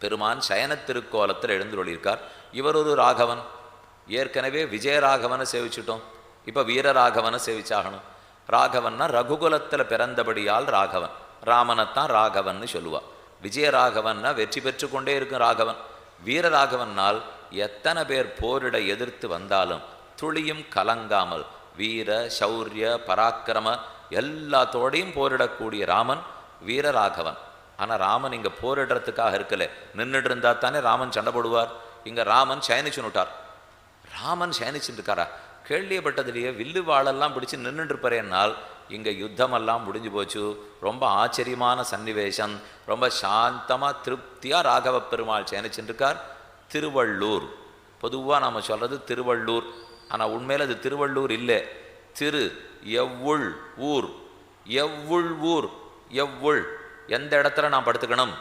பெருமான் சயன திருக்கோலத்தில் எழுந்துள்ளிருக்கார் இவர் ஒரு ராகவன். ஏற்கனவே விஜயராகவனை சேவிச்சிட்டோம். இப்போ வீரராகவனை சேவிச்சாகணும். ராகவன்னா ரகுகுலத்தில் பிறந்தபடியால் ராகவன். ராமனைத்தான் ராகவன்னு சொல்லுவாள் விஜயராகவன்னா வெற்றி பெற்று கொண்டே இருக்கும் ராகவன். வீரராகவனால் எத்தனை பேர் போரிட எதிர்த்து வந்தாலும் துளியும் கலங்காமல் வீர சௌரிய பராக்கிரம எல்லாத்தோடையும் போரிடக்கூடிய ராமன் வீரராகவன் ஆனால் ராமன் இங்கே போரிடுறதுக்காக இருக்கல. நின்றுட்டு இருந்தா தானே ராமன் சண்டை போடுவார். இங்கே ராமன் சயனிச்சுன்னுட்டார் ராமன் சயனிச்சுருக்காரா கேள்விப்பட்டதுலேயே வில்லு வாழெல்லாம் பிடிச்சு நின்றுட்டு இங்கே யுத்தமெல்லாம் முடிஞ்சு போச்சு. ரொம்ப ஆச்சரியமான சன்னிவேசம். ரொம்ப சாந்தமாக திருப்தியாக ராகவ பெருமாள் சயனிச்சுட்டு இருக்கார். திருவள்ளூர். பொதுவாக நாம் சொல்கிறது திருவள்ளூர். ஆனால் உண்மையில் அது திருவள்ளூர் இல்லை. திரு எவ்வுள் ஊர். எவ்வுள் ஊர். எவ்வுள். எந்த இடத்துல நான் படுத்துக்கணும்?